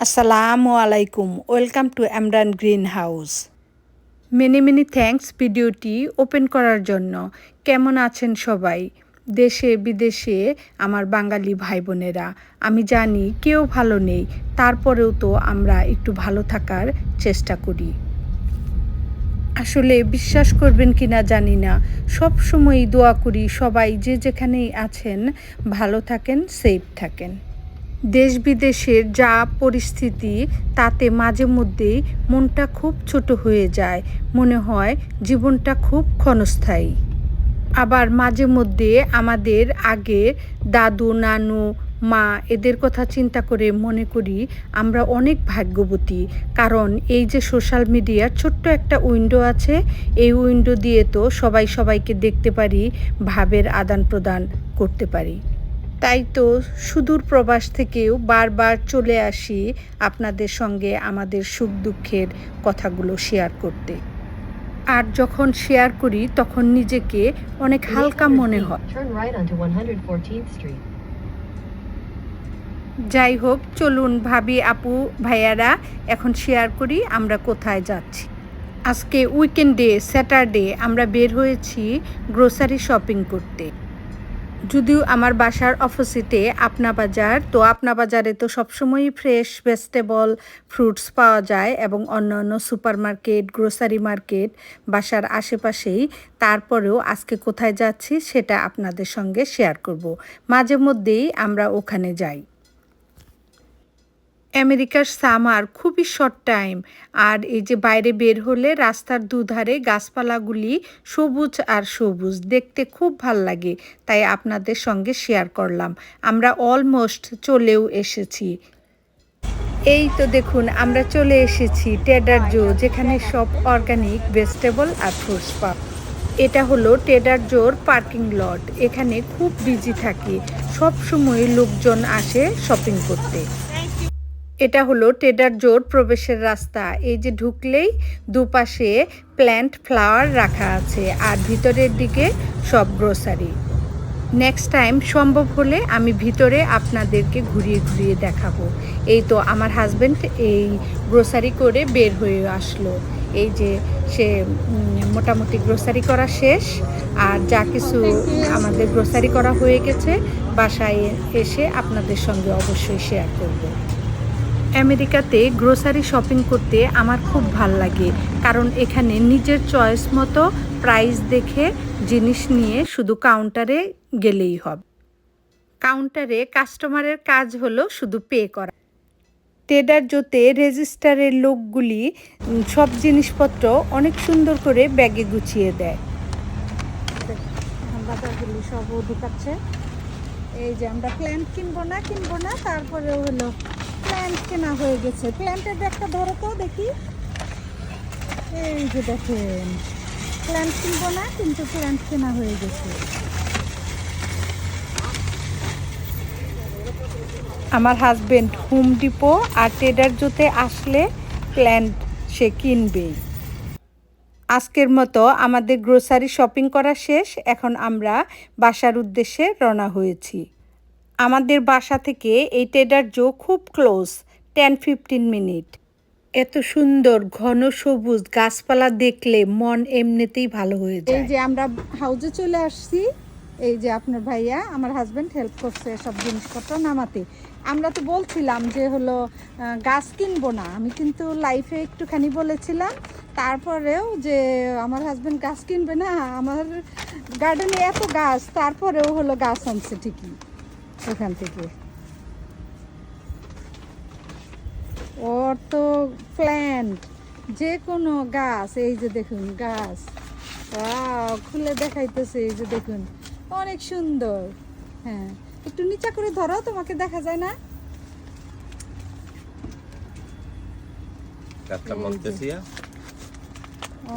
আসসালামু আলাইকুম welcome to Imran green house many many thanks ভিডিওটি ওপেন করার জন্য। কেমন আছেন সবাই? দেশে, বিদেশে, আমার বাঙালি ভাই বোনেরা আমি জানি কেউ ভালো নেই, তারপরেও তো আমরা একটু ভালো থাকার চেষ্টা করি। আসলে বিশ্বাস করবেন কি না জানি না, সব সময়ই দোয়া করি সবাই যে যেখানেই আছেন, ভালো থাকেন সেফ থাকেন। দেশ বিদেশের যা পরিস্থিতি, তাতে মাঝে মধ্যেই মনটা খুব ছোট হয়ে যায়। মনে হয় জীবনটা খুব ক্ষণস্থায়ী। আবার মাঝে মধ্যে আমাদের আগে দাদু, নানু, মা এদের কথা চিন্তা করে মনে করি আমরা অনেক ভাগ্যবতী। কারণ এই যে সোশ্যাল মিডিয়ার ছোট্ট একটা উইন্ডো আছে, এই উইন্ডো দিয়ে তো সবাই সবাইকে দেখতে পারি, ভাবের আদান প্রদান করতে পারি। তাই তো সুদূর প্রবাস থেকেও বারবার চলে আসি আপনাদের সঙ্গে আমাদের সুখ দুঃখের কথাগুলো শেয়ার করতে। আর যখন শেয়ার করি তখন নিজেকে অনেক হালকা মনে হয়। Turn right onto 114th Street. যাই হোক চলুন ভাবি আপু ভাইয়ারা এখন শেয়ার করি আমরা কোথায় যাচ্ছি। আজকে উইকেন্ডে স্যাটারডে আমরা বের হয়েছি গ্রোসারি শপিং করতে। যদিও আমার বাসার অপোজিটে আপনা বাজার, তো আপনা বাজারে তো সবসময়ই ফ্রেশ ভেজিটেবল ফ্রুটস পাওয়া যায় এবং অন্য অন্য সুপার মার্কেট গ্রোসারি মার্কেট বাসার আশেপাশেই। তারপরেও আজকে কোথায় যাচ্ছি সেটা আপনাদের সঙ্গে শেয়ার করব। মাঝে মধ্যেই আমরা ওখানে যাই। আমেরিকার সামার খুবই শর্ট টাইম আর এই যে বাইরে বের হলে রাস্তার দুধারে গাছপালাগুলি সবুজ আর সবুজ, দেখতে খুব ভালো লাগে, তাই আপনাদের সঙ্গে শেয়ার করলাম। আমরা অলমোস্ট চলেও এসেছি। এই তো দেখুন, আমরা চলে এসেছি টেডার জো যেখানে সব অর্গানিক ভেজিটেবল আর ফ্রুটস পাওয়া এটা হলো টেডার জোর পার্কিং লট এখানে খুব বিজি থাকে সব সময় লোকজন আসে শপিং করতে। এটা হলো টেডার জোর প্রবেশের রাস্তা। এই যে ঢুকলেই দুপাশে প্ল্যান্ট ফ্লাওয়ার রাখা আছে আর ভিতরের দিকে সব গ্রোসারি। নেক্সট টাইম সম্ভব হলে আমি ভিতরে আপনাদেরকে ঘুরিয়ে ঘুরিয়ে দেখাবো। এই তো আমার হাজব্যান্ড এই গ্রোসারি করে বের হয়ে আসলো। এই যে সে মোটামুটি গ্রোসারি করা শেষ আর যা কিছু আমাদের গ্রোসারি করা হয়ে গেছে, বাসায় এসে আপনাদের সঙ্গে অবশ্যই শেয়ার করব। আমেরিকাতে গ্রোসারি শপিং করতে আমার খুব ভালো লাগে, কারণ এখানে নিজের চয়েস মতো প্রাইস দেখে জিনিস নিয়ে শুধু কাউন্টারে গেলেই হবে। কাউন্টারে কাস্টমারের কাজ হলো শুধু পে করা। টেডার জোতে রেজিস্টারের লোকগুলি সব জিনিসপত্র অনেক সুন্দর করে ব্যাগে গুছিয়ে দেয়। সব ঢুকাচ্ছে এই যে আমরা প্ল্যান্ট কিনবো না কিনবো না তারপরে হলো প্ল্যান্ট কেনা হয়ে গেছে। প্ল্যান্টের ব্যাগটা ধরো তো, দেখি। এই যে দেখেন প্ল্যান্ট কিনবো না, কিন্তু প্ল্যান্ট কেনা হয়ে গেছে। আমার হাজবেন্ড হোম ডিপো আর টেডার জোতে আসলে প্ল্যান্ট সে কিনবেই। আজকের মতো আমাদের গ্রোসারি শপিং করা শেষ। এখন আমরা বাসার উদ্দেশ্যে রওনা হয়েছি। আমাদের বাসা থেকে এই টেডার জো খুব ক্লোজ, টেন ফিফটিন মিনিট। এত সুন্দর, ঘন সবুজ গাছপালা দেখলে মন এমনিতেই ভালো হয়ে যায়। এই যে আমরা হাউজে চলে আসছি। এই যে আপনার ভাইয়া, আমার হাজব্যান্ড হেল্প করছে সব জিনিসপত্র নামাতে। আমরা তো বলছিলাম যে হলো গাছ কিনবো না। আমি কিন্তু লাইফে একটুখানি বলেছিলাম। তারপরেও যে আমার হাজব্যান্ড গাছ কিনবে না, আমার গার্ডেনে এত গাছ, তারপরেও হলো গাছ আনছে ঠিকই। ওখান থেকে। ওর তো প্ল্যান্ট যে কোনো গাছ এই যে দেখুন গাছ। খুলে দেখাইতেছে এই যে দেখুন অনেক সুন্দর। হ্যাঁ একটু নিচা করে ধরো তোমাকে দেখা যায় না?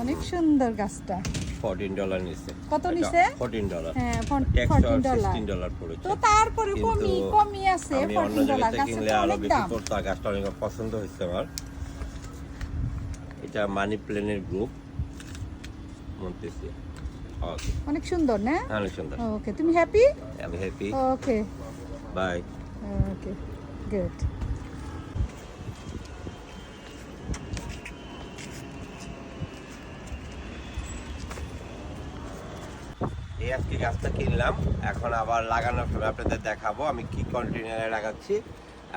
অনেক সুন্দর গাছটা। ফোরটিন ডলার নিচ্ছে কত নিছে? ফোরটিন ডলার হ্যাঁ tax fourteen dollar sixteen dollar পড়েছে। তো তারপরে কমি কমি আছে আমি অন্য ফোরটিন ডলার কিনলে আরও বেশি পড়তো গাছটা অনেক পছন্দ হয়েছে আমার। এটা মানি প্লেনের গ্রুপ মন্তেসিয়া ওকে অনেক সুন্দর না? অনেক সুন্দর। ওকে তুমি হ্যাপি আমি happy okay bye okay good এই আজকে গাছটা কিনলাম। এখন আবার লাগানোর সময় আপনাদের দেখাবো। আমি কি কন্টেনারে লাগাচ্ছি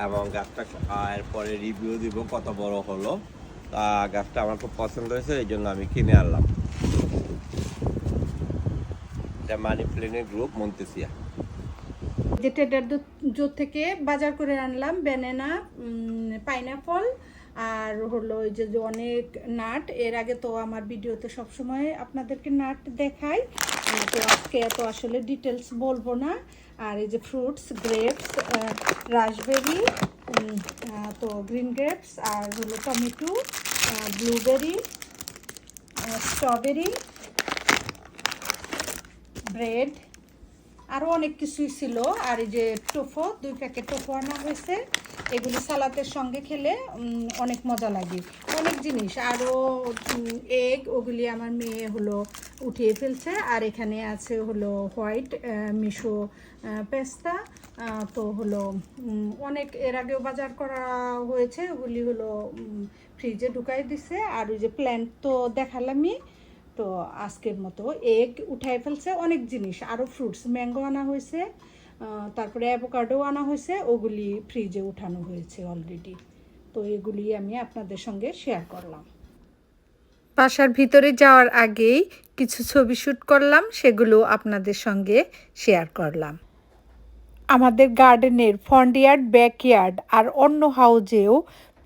এবং গাছটা এরপরে রিভিউ দিব কত বড় হলো। তা গাছটা আমার খুব পছন্দ হয়েছে, এই জন্য আমি কিনে আনলাম। এটা মানি প্লেনের গ্রুপ, মন্তেসিয়া। যে ট্রেডার জোর থেকে বাজার করে আনলাম। ব্যানানা পাইনাপল আর হলো ওই যে অনেক নাট। এর আগে তো আমার ভিডিওতে সবসময় আপনাদেরকে নাট দেখাই। তো আজকে এত আসলে ডিটেলস বলব না। আর এই যে ফ্রুটস গ্রেপস রাসবেরি তো গ্রিন গ্রেপস আর হলো টমেটো ব্লুবেরি স্ট্রবেরি ব্রেড আরও অনেক কিছুই ছিল। আর এই যে টোফো দুই প্যাকেট টোফো আনা হয়েছে। এগুলি সালাতের সঙ্গে খেলে অনেক মজা লাগে। অনেক জিনিস। আরও এগ ওগুলি আমার মেয়ে হলো উঠিয়ে ফেলছে। আর এখানে আছে হলো হোয়াইট মিশো পেস্তা। তো হলো অনেক, এর আগেও বাজার করা হয়েছে। ওগুলি হলো ফ্রিজে ঢুকাই দিছে। আর ওই যে প্ল্যান্ট তো দেখালামই। তো আজকের মতো এগ উঠাই ফেলছে। অনেক জিনিস। আরও ফ্রুটস ম্যাঙ্গো আনা হয়েছে। তারপরে অ্যাভোকাডো আনা হয়েছে। ওগুলি ফ্রিজে উঠানো হয়েছে অলরেডি তো এগুলি আমি আপনাদের সঙ্গে শেয়ার করলাম। বাসার ভিতরে যাওয়ার আগেই কিছু ছবি শ্যুট করলাম, সেগুলো আপনাদের সঙ্গে শেয়ার করলাম। আমাদের গার্ডেনের ফ্রন্ট ব্যাকয়ার্ড আর অন্য হাউজেও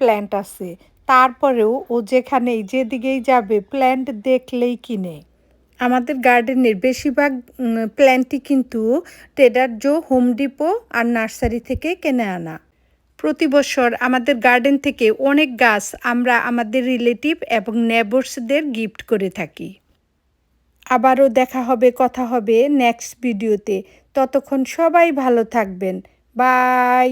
প্ল্যান্ট আছে। তারপরেও ও যেখানেই যেদিকেই যাবে প্ল্যান্ট দেখলেই কিনে। আমাদের গার্ডেনের বেশিরভাগ প্ল্যান্টই কিন্তু ট্রেডার জো হোম ডিপো আর নার্সারি থেকে কেনে আনা। প্রতি বছর আমাদের গার্ডেন থেকে অনেক গাছ আমরা আমাদের রিলেটিভ এবং নেবার্সদের গিফট করে থাকি। আবারও দেখা হবে, কথা হবে নেক্সট ভিডিওতে। ততক্ষণ সবাই ভালো থাকবেন। বাই!